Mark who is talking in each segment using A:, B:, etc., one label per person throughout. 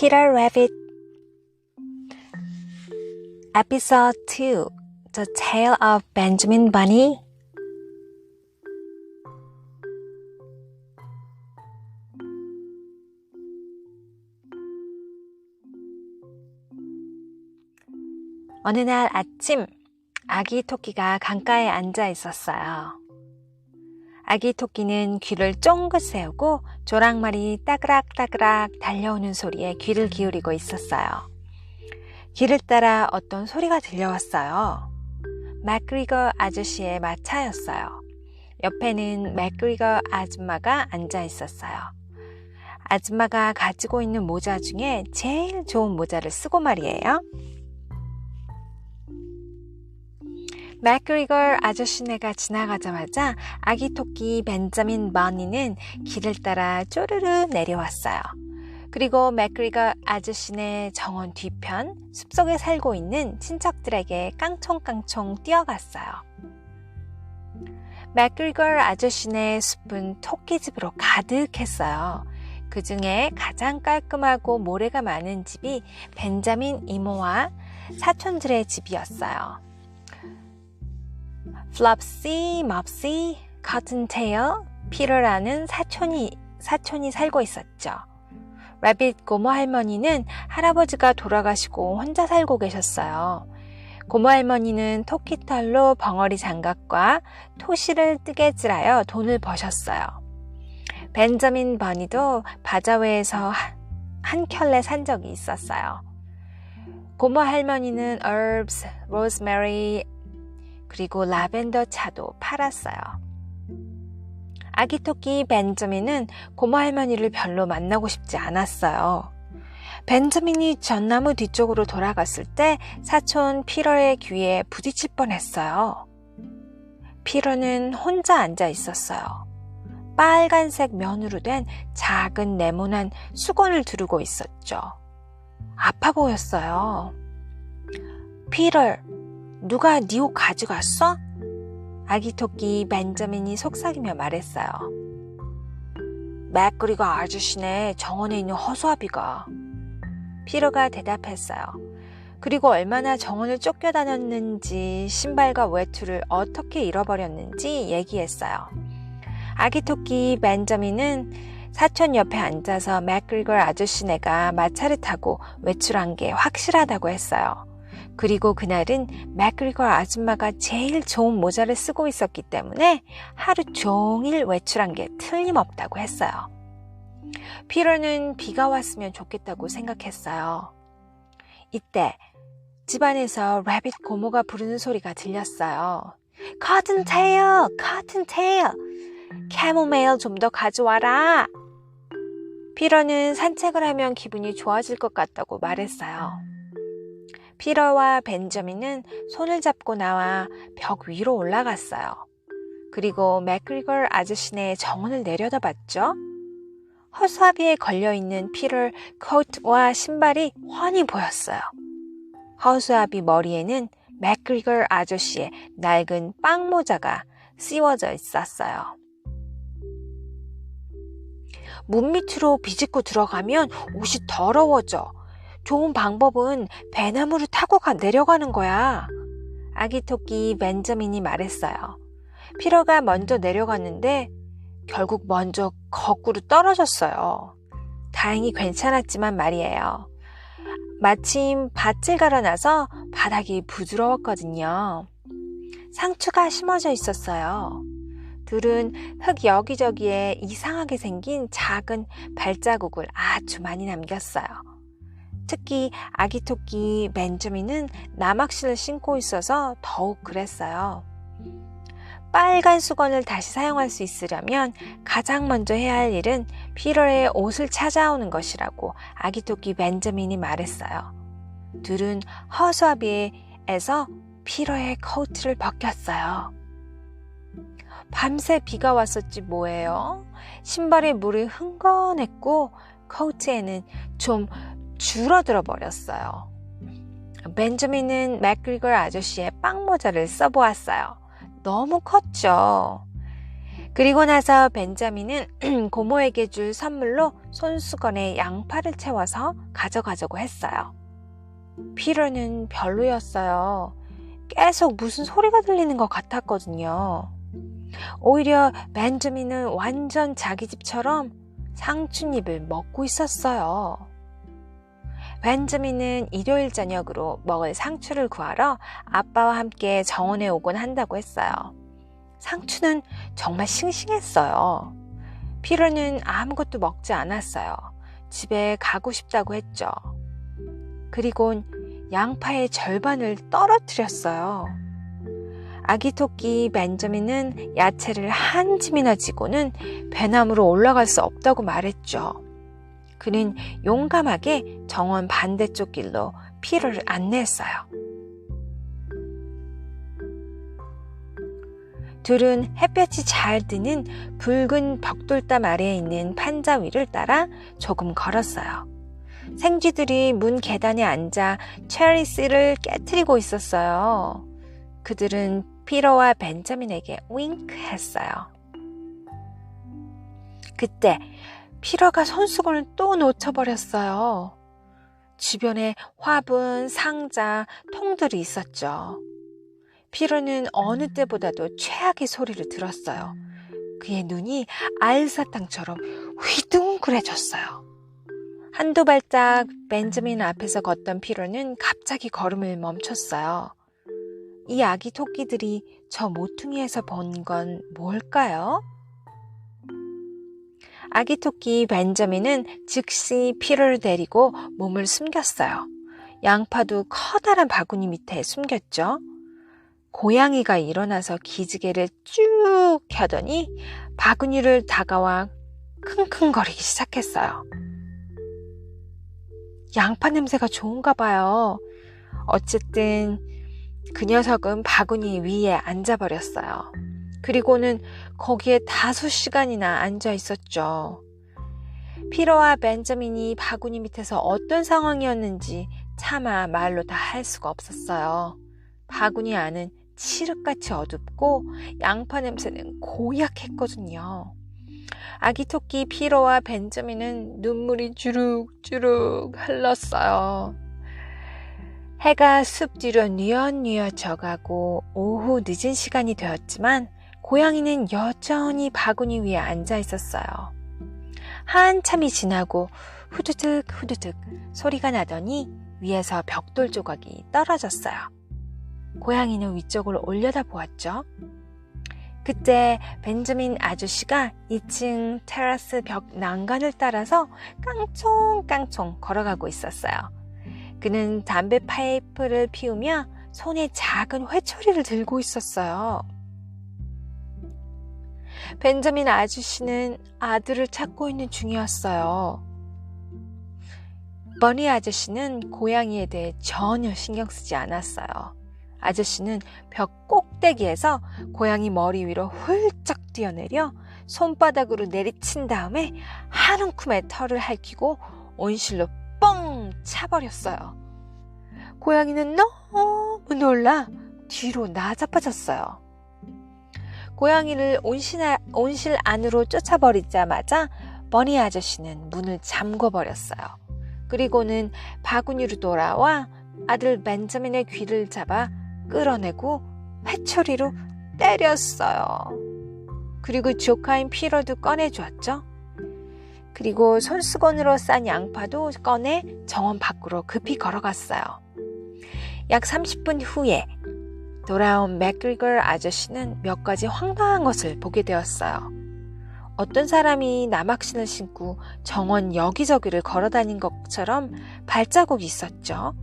A: Peter Rabbit Episode 2 The Tale of Benjamin Bunny 어느 날 아침 아기 토끼가 강가에 앉아 있었어요. 아기 토끼는 귀를 쫑긋 세우고 조랑말이 따그락따그락 달려오는 소리에 귀를 기울이고 있었어요. 길을 따라 어떤 소리가 들려왔어요. 맥그리거 아저씨의 마차였어요. 옆에는 맥그리거 아줌마가 앉아 있었어요. 아줌마가 가지고 있는 모자 중에 제일 좋은 모자를 쓰고 말이에요. 맥그리거 아저씨네가 지나가자마자 아기 토끼 벤자민 버니는 길을 따라 쪼르르 내려왔어요. 그리고 맥그리거 아저씨네 정원 뒤편 숲속에 살고 있는 친척들에게 깡총깡총 뛰어갔어요. 맥그리거 아저씨네 숲은 토끼집으로 가득했어요. 그 중에 가장 깔끔하고 모래가 많은 집이 벤자민 이모와 사촌들의 집이었어요. 플럽시, 맙시, 커튼테일, 피러라는 사촌이, 사촌이 살고 있었죠. 라빗 고모 할머니는 할아버지가 돌아가시고 혼자 살고 계셨어요. 고모 할머니는 토끼털로 벙어리 장갑과 토시를 뜨개질하여 돈을 버셨어요. 벤자민 버니도 바자회에서 한 켤레 산 적이 있었어요. 고모 할머니는 herbs, rosemary, 그리고 라벤더 차도 팔았어요. 아기 토끼 벤저민은 고모 할머니를 별로 만나고 싶지 않았어요. 벤저민이 전나무 뒤쪽으로 돌아갔을 때 사촌 피러의 귀에 부딪힐 뻔했어요. 피러는 혼자 앉아 있었어요. 빨간색 면으로 된 작은 네모난 수건을 두르고 있었죠. 아파 보였어요. 피러, 누가 네 옷 가져갔어? 아기 토끼 벤자민이 속삭이며 말했어요. 맥 그리가 아저씨네 정원에 있는 허수아비가. 피러가 대답했어요. 그리고 얼마나 정원을 쫓겨다녔는지 신발과 외투를 어떻게 잃어버렸는지 얘기했어요. 아기 토끼 벤자민은 사촌 옆에 앉아서 맥그리거 아저씨네가 마차를 타고 외출한 게 확실하다고 했어요. 그리고 그날은 맥그리거 아줌마가 제일 좋은 모자를 쓰고 있었기 때문에 하루 종일 외출한 게 틀림없다고 했어요. 피러는 비가 왔으면 좋겠다고 생각했어요. 이때 집안에서 라빗 고모가 부르는 소리가 들렸어요. 커튼 테일, 커튼 테일, 캐모메일 좀 더 가져와라. 피러는 산책을 하면 기분이 좋아질 것 같다고 말했어요. 피러와 벤저민은 손을 잡고 나와 벽 위로 올라갔어요. 그리고 맥그리걸 아저씨네 정원을 내려다봤죠. 허수아비에 걸려있는 피를 코트와 신발이 훤히 보였어요. 허수아비 머리에는 맥그리걸 아저씨의 낡은 빵모자가 씌워져 있었어요. 문 밑으로 비집고 들어가면 옷이 더러워져. 좋은 방법은 배나무를 타고 가, 내려가는 거야. 아기 토끼 벤저민이 말했어요. 피러가 먼저 내려갔는데 결국 먼저 거꾸로 떨어졌어요. 다행히 괜찮았지만 말이에요. 마침 밭을 갈아놔서 바닥이 부드러웠거든요. 상추가 심어져 있었어요. 둘은 흙 여기저기에 이상하게 생긴 작은 발자국을 아주 많이 남겼어요. 특히 아기 토끼 벤저민은 남학신을 신고 있어서 더욱 그랬어요. 빨간 수건을 다시 사용할 수 있으려면 가장 먼저 해야 할 일은 피러의 옷을 찾아오는 것이라고 아기 토끼 벤저민이 말했어요. 둘은 허수아비에서 피러의 코트를 벗겼어요. 밤새 비가 왔었지 뭐예요. 신발에 물이 흥건했고 코트에는 좀 줄어들어 버렸어요. 벤저민은 맥그리거 아저씨의 빵 모자를 써보았어요. 너무 컸죠. 그리고 나서 벤자민은 고모에게 줄 선물로 손수건에 양파를 채워서 가져가자고 했어요. 피러는 별로였어요. 계속 무슨 소리가 들리는 것 같았거든요. 오히려 벤자민은 완전 자기 집처럼 상추잎을 먹고 있었어요. 벤자민은 일요일 저녁으로 먹을 상추를 구하러 아빠와 함께 정원에 오곤 한다고 했어요. 상추는 정말 싱싱했어요. 피로는 아무것도 먹지 않았어요. 집에 가고 싶다고 했죠. 그리곤 양파의 절반을 떨어뜨렸어요. 아기 토끼 벤저민은 야채를 한 짐이나 지고는 배나무로 올라갈 수 없다고 말했죠. 그는 용감하게 정원 반대쪽 길로 피로를 안내했어요. 둘은 햇볕이 잘 드는 붉은 벽돌담 아래에 있는 판자 위를 따라 조금 걸었어요. 생쥐들이 문 계단에 앉아 체리 씨를 깨뜨리고 있었어요. 그들은 피러와 벤자민에게 윙크 했어요. 그때 피러가 손수건을 또 놓쳐버렸어요. 주변에 화분, 상자, 통들이 있었죠. 피러는 어느 때보다도 최악의 소리를 들었어요. 그의 눈이 알사탕처럼 휘둥그레졌어요. 한두 발짝 벤자민 앞에서 걷던 피러는 갑자기 걸음을 멈췄어요. 이 아기 토끼들이 저 모퉁이에서 본 건 뭘까요? 아기 토끼 벤자민은 즉시 피러를 데리고 몸을 숨겼어요. 양파도 커다란 바구니 밑에 숨겼죠. 고양이가 일어나서 기지개를 쭉 켜더니 바구니를 다가와 킁킁거리기 시작했어요. 양파 냄새가 좋은가 봐요. 어쨌든 그 녀석은 바구니 위에 앉아버렸어요. 그리고는 거기에 다섯 시간이나 앉아 있었죠. 피로와 벤자민이 바구니 밑에서 어떤 상황이었는지 차마 말로 다 할 수가 없었어요. 바구니 안은 칠흑같이 어둡고 양파 냄새는 고약했거든요. 아기 토끼 피로와 벤자민은 눈물이 주룩주룩 흘렀어요. 해가 숲 뒤로 뉘엿뉘엿 져가고 오후 늦은 시간이 되었지만 고양이는 여전히 바구니 위에 앉아 있었어요. 한참이 지나고 후두득 후두득 소리가 나더니 위에서 벽돌 조각이 떨어졌어요. 고양이는 위쪽을 올려다 보았죠. 그때 벤자민 아저씨가 2층 테라스 벽 난간을 따라서 깡총깡총 걸어가고 있었어요. 그는 담배 파이프를 피우며 손에 작은 회초리를 들고 있었어요. 벤자민 아저씨는 아들을 찾고 있는 중이었어요. 버니 아저씨는 고양이에 대해 전혀 신경 쓰지 않았어요. 아저씨는 벽 꼭대기에서 고양이 머리 위로 훌쩍 뛰어내려 손바닥으로 내리친 다음에 한 움큼의 털을 핥히고 온실로 뻥 차버렸어요. 고양이는 너무 놀라 뒤로 나자빠졌어요. 고양이를 온실, 온실 안으로 쫓아버리자마자 버니 아저씨는 문을 잠궈버렸어요. 그리고는 바구니로 돌아와 아들 벤자민의 귀를 잡아 끌어내고 회초리로 때렸어요. 그리고 조카인 피러도 꺼내주었죠. 그리고 손수건으로 싼 양파도 꺼내 정원 밖으로 급히 걸어갔어요. 약 30분 후에 돌아온 맥그리거 아저씨는 몇 가지 황당한 것을 보게 되었어요. 어떤 사람이 남학신을 신고 정원 여기저기를 걸어 다닌 것처럼 발자국이 있었죠.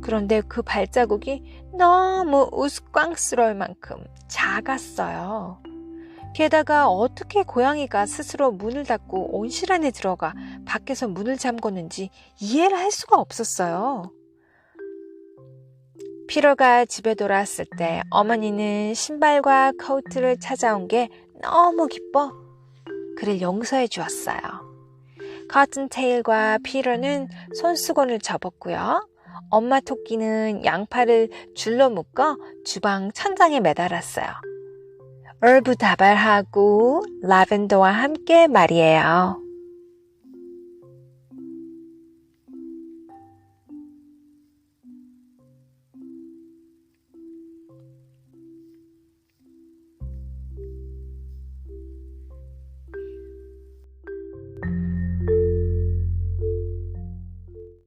A: 그런데 그 발자국이 너무 우스꽝스러울 만큼 작았어요. 게다가 어떻게 고양이가 스스로 문을 닫고 온실 안에 들어가 밖에서 문을 잠궜는지 이해를 할 수가 없었어요. 피로가 집에 돌아왔을 때 어머니는 신발과 코트를 찾아온 게 너무 기뻐 그를 용서해 주었어요. 커튼테일과 피로는 손수건을 접었고요. 엄마 토끼는 양파를 줄로 묶어 주방 천장에 매달았어요. 얼부다발하고 라벤더와 함께 말이에요.